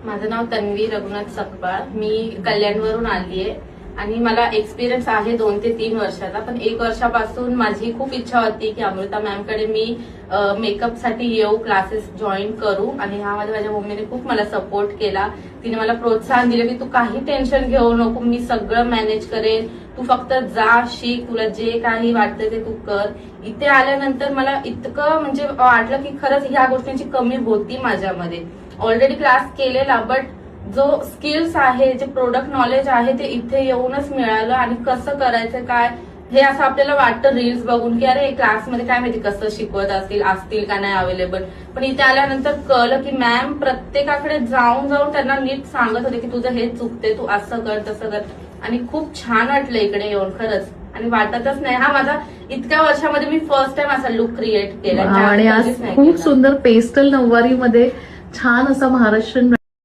माझं नाव तन्वी रघुनाथ सकपाळ मी कल्याणवरून आली आहे आणि मला एक्सपिरियन्स आहे दोन ते तीन वर्षाचा पण एक वर्षापासून माझी खूप इच्छा होती की अमृता मॅमकडे मी मेकअपसाठी येऊ क्लासेस जॉईन करू. आणि ह्यामध्ये माझ्या मम्मीने खूप मला सपोर्ट केला. तिने मला प्रोत्साहन दिलं की तू काही टेन्शन घेऊ नको मी सगळं मॅनेज करेन. तू फक्त जा शिक तुला जे काही वाटतं ते तू कर. इथे आल्यानंतर मला इतकं म्हणजे वाटलं की खरंच ह्या गोष्टींची कमी होती माझ्यामध्ये. ऑलरेडी क्लास केलेला बट जो स्किल्स आहे जे प्रोडक्ट नॉलेज आहे ते इथे येऊनच मिळालं. आणि कसं करायचं काय? हे असं आपल्याला वाटतं रील्स बघून की अरे क्लासमध्ये काय माहिती कसं शिकवत असतील असतील का नाही अवेलेबल पण इथे आल्यानंतर कळलं की मॅम प्रत्येकाकडे जाऊन जाऊन त्यांना नीट सांगत होते की तुझं हे चुकते तू असं कर तसं कर. आणि खूप छान वाटलं इकडे येऊन खरंच. आणि वाटतच नाही. हा माझा इतक्या वर्षामध्ये मी फर्स्ट टाइम असा लुक क्रिएट केला. आणि आज खूप. सुंदर पेस्टल नऊवारी मध्ये छान असा महाराष्ट्रीयन